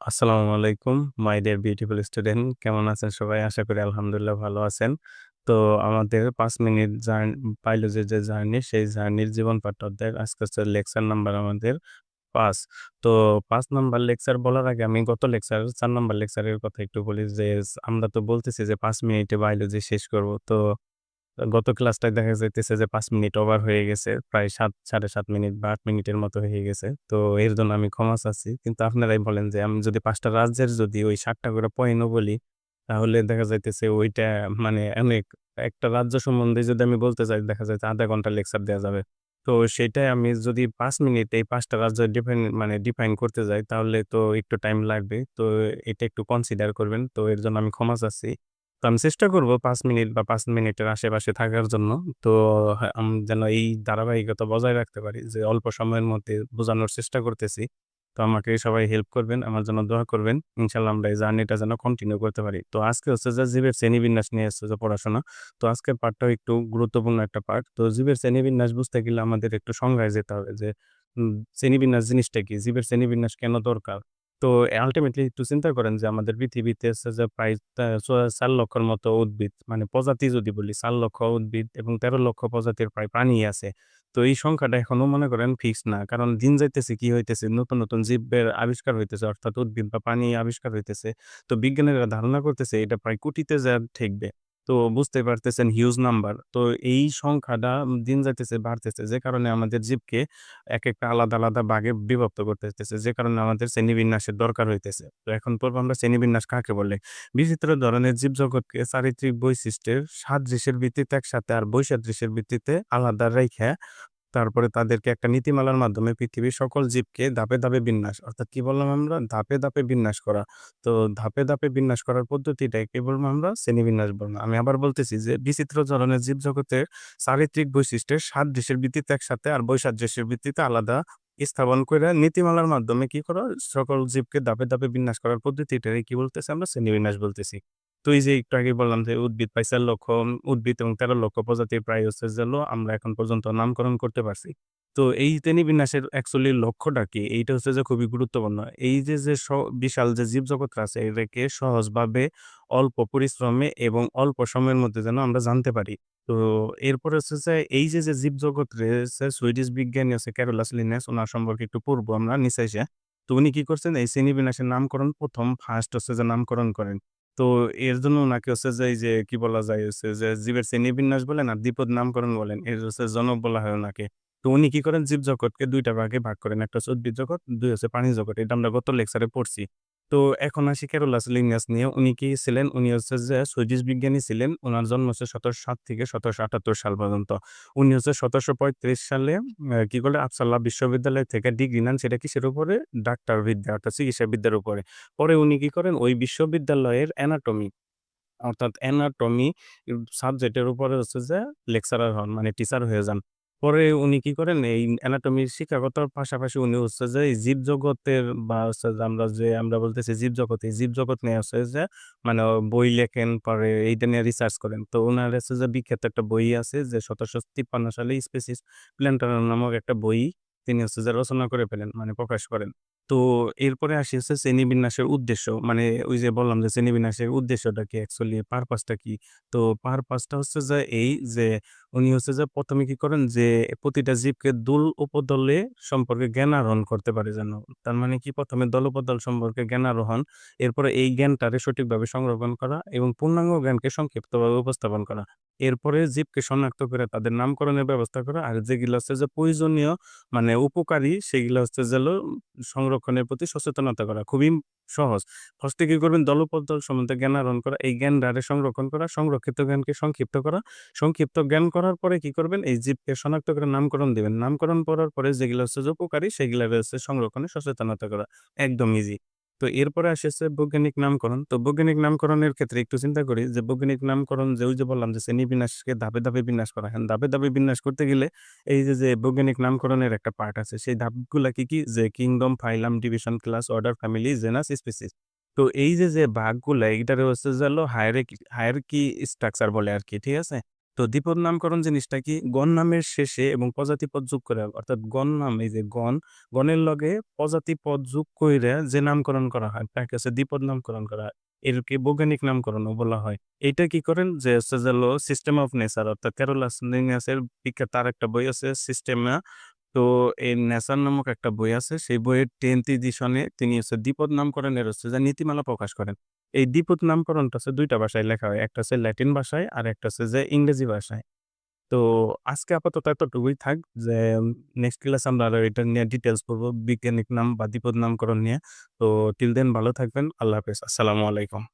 আসসালামু আলাইকুম, my dear beautiful student. কেমন আছেন সবাই? আশা করি আলহামদুলিল্লাহ ভালো আছেন। তো আমাদের পাঁচ মিনিট জার্নি বায়োলজির যে জার্নি, সেই জার্নির জীবন পাঠ অধ্যায়, আজকে হচ্ছে লেকচার নাম্বার আমাদের পাঁচ। তো পাঁচ নাম্বার লেকচার বলার আগে আমি গত লেকচার, চার নাম্বার লেকচারের কথা একটু বলি যে, আমরা তো বলতেছি যে, পাঁচ মিনিটে বায়োলজি শেষ করব। তো গত ক্লাসটায় দেখা যাইতেছে যে পাঁচ মিনিট ওভার হয়ে গেছে। প্রায় ৭, ৭.৫ মিনিট বা আট মিনিটের মতো হয়ে গেছে। তো এর জন্য আমি ক্ষমা চাচ্ছি। কিন্তু আপনারাই বলেন যে আমি যদি পাঁচটা রাজ্যের যদি ওই ৭ টা করে পয়েন্টও বলি, তাহলে দেখা যাইতেছে ওইটা মানে অনেক একটা রাজ্য সম্বন্ধে যদি আমি বলতে চাই দেখা যায় ০.৫ ঘণ্টা লেকচার দেওয়া যাবে। তো সেটাই আমি যদি পাঁচ মিনিট এই ৫ টা রাজ্য ডিফাইন মানে ডিফাইন করতে যাই তাহলে তো একটু টাইম লাগবে। তো এটা একটু কনসিডার করবেন। তো এর জন্য আমি ক্ষমা চাচ্ছি। তো আমি চেষ্টা করব পাঁচ মিনিট বা পাঁচ মিনিটের আশেপাশে থাকার জন্য। তো আমি যেন এই ধারাবাহিকতা বজায় রাখতে পারি যে অল্প সময়ের মধ্যে বোঝানোর চেষ্টা করতেছি। তো আমাকে সবাই হেল্প করবেন, আমার জন্য দোয়া করবেন। ইনশাআল্লাহ আমরা এই জার্নিটা যেন কন্টিনিউ করতে পারি। তো আজকে হচ্ছে যে জীবের শ্রেণীবিন্যাস নিয়ে হচ্ছে যে পড়াশোনা। তো আজকের পার্টটাও একটু গুরুত্বপূর্ণ একটা পার্ট। তো জীবের শ্রেণীবিন্যাস বুঝতে গেলে আমাদের একটু সংজ্ঞায় যেতে হবে যে শ্রেণীবিন্যাস জিনিসটা কি? জীবের শ্রেণীবিন্যাস কেন দরকার? তো আল্টিমেটলি একটু চিন্তা করেন যে আমাদের পৃথিবীতে হচ্ছে যে প্রায় তা চ ৪ লক্ষর মতো উদ্ভিদ মানে প্রজাতি যদি বলি চার লক্ষ উদ্ভিদ এবং ১৩ লক্ষ প্রজাতির প্রায় প্রাণী আছে। তো এই সংখ্যাটা এখনও মনে করেন ফিক্স না। কারণ দিন যাইতেছে কি হইতেছে নতুন, নতুন জীবের আবিষ্কার হইতেছে অর্থাৎ উদ্ভিদ বা প্রাণী আবিষ্কার হইতেছে। তো বিজ্ঞানীরা ধারণা করতেছে এটা প্রায় কোটিতে যায়া ঠেকবে। তো বুঝতে পারতেছেন হিউজ নাম্বার। তো এই সংখ্যাটা দিন যাইতেছে বাড়তেছে যে কারণে আমাদের জীবকে এক একটা আলাদা, আলাদা ভাগে বিভক্ত করতেছে। যে কারণে আমাদের শ্রেণীবিন্যাসের দরকার হইতেছে। তো এখন পর্ব আমরা শ্রেণীবিন্যাস কাকে বলে? বিচিত্র ধরনের জীবজগৎকে চারিত্রিক বৈশিষ্ট্যের সাদৃশ্যের ভিত্তিতে একসাথে আর বৈসাদৃশ্যের ভিত্তিতে আলাদা রাইখা তারপরে তাদেরকে একটা নীতিমালার মাধ্যমে পৃথিবীর সকল জীবকে ধাপে, ধাপে বিন্যাস অর্থাৎ কি বললাম আমরা? ধাপে, ধাপে বিন্যাস করা। তো ধাপে, ধাপে বিন্যাস করার পদ্ধতিটাকে বলব আমরা শ্রেণীবিন্যাস বলব। আমি আবার বলতেছি যে বিচিত্র ধরনের জীবজগতের চারিত্রিক বৈশিষ্ট্যের সাত দেশের ভিত্তিতে একসাথে আর বৈসাদৃশ্যের ভিত্তিতে আলাদা স্থাপন করে নীতিমালার মাধ্যমে কি করা? সকল জীবকে ধাপে, ধাপে বিন্যাস করার পদ্ধতিটারে কি বলতেছি আমরা? শ্রেণীবিন্যাস বলতেছি। তো এই যে একটু আগেই বললাম যে উদ্ভিদ প্রায় ৪ লক্ষ উদ্ভিদ এবং ১৩ লক্ষ প্রজাতির প্রায় হচ্ছে যে আমরা এখন পর্যন্ত নামকরণ করতে পারছি। তো এই শ্রেণীবিন্যাসের অ্যাকচুয়ালি লক্ষ্যটা কি? এইটা হচ্ছে যে খুবই গুরুত্বপূর্ণ। এই যে, যে বিশাল যে জীবজগৎটা আছে এটাকে সহজভাবে অল্প পরিশ্রমে এবং অল্প সময়ের মধ্যে যেন আমরা জানতে পারি। তো এরপরে হচ্ছে যে এই যে, যে জীবজগৎ রয়েছে সুইডিশ বিজ্ঞানী আছে ক্যারোলাস লিনেস উনার সম্পর্কে একটু পূর্ব আমরা নিচে আইসা। তো উনি কি করছেন এই শ্রেণীবিন্যাসের নামকরণ প্রথম ফার্স্ট হচ্ছে যে নামকরণ করেন। তো এর জন্য ওনাকে হচ্ছে যে এই যে কি বলা যায় হচ্ছে যে জীবের শ্রেণীবিন্যাস বলেন আর দ্বিপদ নামকরণ বলেন এর হচ্ছে জনক বলা হয় ওনাকে তো উনি কি করেন জীব জগৎকে দুইটা ভাগে ভাগ করেন। একটা হচ্ছে উদ্ভিদ জগৎ, দুই হচ্ছে প্রাণী জগৎ। এটা আমরা গত লেকচারে পড়ছি। তো এখন আসি ক্যারোলাস লিনিয়াস নিয়ে। উনি কি ছিলেন? উনি হচ্ছে যে সুইডিশ বিজ্ঞানী ছিলেন। উনার জন্ম হচ্ছে ১৭০৭ থেকে ১৭৭৮ সাল পর্যন্ত। উনি হচ্ছে ১৭৩৫ সালে কি করলেন? আপসালা বিশ্ববিদ্যালয় থেকে ডিগ্রি নেন। সেটা কিসের উপরে? ডাক্তার বিদ্যা, অর্থাৎ চিকিৎসা বিদ্যার উপরে। পরে উনি কি করেন? ওই বিশ্ববিদ্যালয়ের অ্যানাটমি অর্থাৎ অ্যানাটমি সাবজেক্টের উপরে হচ্ছে যে লেকচারার হন মানে টিচার হয়ে যান। পরে উনি কি করেন? এই অ্যানাটমি শিক্ষকতার পাশাপাশি উনি হচ্ছে যে এই জীবজগতের বা হচ্ছে যে আমরা যে আমরা বলতেছি জীব জগতে জীব জগৎ নিয়ে হচ্ছে যে মানে বই লেখেন, পরে এইটা নিয়ে রিসার্চ করেন। তো ওনার হচ্ছে যে বিখ্যাত একটা বই আছে যে ১৭৫৩ সালে স্পেসিস প্ল্যান্টার নামক একটা বই তিনি হচ্ছে যে রচনা করে ফেলেন মানে প্রকাশ করেন। তো এরপরে আসি হচ্ছে শ্রেণীবিন্যাসের উদ্দেশ্য। মানে ওই যে বললাম যে শ্রেণীবিন্যাসের উদ্দেশ্যটা কি অ্যাকচুয়ালি পারপাসটা কি? তো পারপাসটা হচ্ছে যে এই যে উনি হচ্ছে যে ১ম এ কি করেন যে প্রতিটা জীবকে দূল উপদলে সম্পর্কে জ্ঞান আহরণ করতে পারে যেন। তার মানে কি প্রথমে দল উপদল সম্পর্কে জ্ঞান আরোহণ, এরপরে এই জ্ঞানটারে সঠিকভাবে সংরক্ষণ করা এবং পূর্ণাঙ্গ জ্ঞানকে সংক্ষিপ্তভাবে উপস্থাপন করা। এরপরে জীবকে শনাক্ত করে তাদের নামকরণের ব্যবস্থা করা। আর যেগুলো হচ্ছে যে প্রয়োজনীয় মানে উপকারী সেগুলো হচ্ছে যে সংরক্ষণের প্রতি সচেতনতা করা। খুবই সহজ। ফার্স্টে কি করবেন? দলপদল সম্বন্ধে জ্ঞান আহরণ করা, এই জ্ঞানটারে সংরক্ষণ করা, সংরক্ষিত জ্ঞানকে সংক্ষিপ্ত করা। সংক্ষিপ্ত জ্ঞান করার পরে কি করবেন? এই জীবকে শনাক্ত করে নামকরণ দিবেন। নামকরণ করার পরে যেগুলো হচ্ছে যে উপকারী সেগুলার হচ্ছে সংরক্ষণে সচেতনতা করা। একদম ইজি। তো এরপরে আসে হচ্ছে বৈজ্ঞানিক নামকরণ। তো বৈজ্ঞানিক নামকরণের ক্ষেত্রে একটু চিন্তা করি যে বৈজ্ঞানিক নামকরণ যে ওই যে বললাম যে শ্রেণীবিন্যাসকে ধাপে, ধাপে বিন্যাস করা। এখন ধাপে, ধাপে বিন্যাস করতে গেলে এই যে, যে বৈজ্ঞানিক নামকরণের একটা পার্ট আছে। সেই ধাপগুলা কি, কি? যে kingdom, phylum, division, class, order, family, genus, species. তো এই যে, যে ভাগগুলা এইটারে হচ্ছে যে হলো হায়ারার্কি হায়ারার্কি স্ট্রাকচার বলে আর কি ঠিক আছে? তো দ্বিপদ নামকরণ জিনিসটা কি? গণ নামের শেষে এবং প্রজাতি পদ যোগ করে অর্থাৎ গণ নাম এই যে গণ, গণের লগে প্রজাতি পদ যোগ করে যে নামকরণ করা হয় তাকে হচ্ছে দ্বিপদ নামকরণ করা হয়। এরকে বৈজ্ঞানিক নামকরণও বলা হয়। এটা কি করেন? যে সিস্টেম অফ নেচার অর্থাৎ লিনিয়াসের বিখ্যাত তার একটা বই আছে সিস্টেমা। তো এই নেচার নামক একটা বই আছে। সেই বইয়ের 10th এডিশনে তিনি হচ্ছে দ্বিপদ নামকরণের হচ্ছে যে নীতিমালা প্রকাশ করেন। এই দ্বিপদ নামকরণটা হচ্ছে দুইটা ভাষায় লেখা হয়। একটা হচ্ছে ল্যাটিন ভাষায় আর একটা হচ্ছে যে ইংরেজি ভাষায়। তো আজকে আপাতত এতটুকুই থাক যে নেক্সট ক্লাসে আমরা আরও এটা নিয়ে ডিটেলস পড়ব, বৈজ্ঞানিক নাম বা দ্বিপদ নামকরণ নিয়ে। তো টিল দেন ভালো থাকবেন। আল্লাহ হাফেজ। আসসালামু আলাইকুম।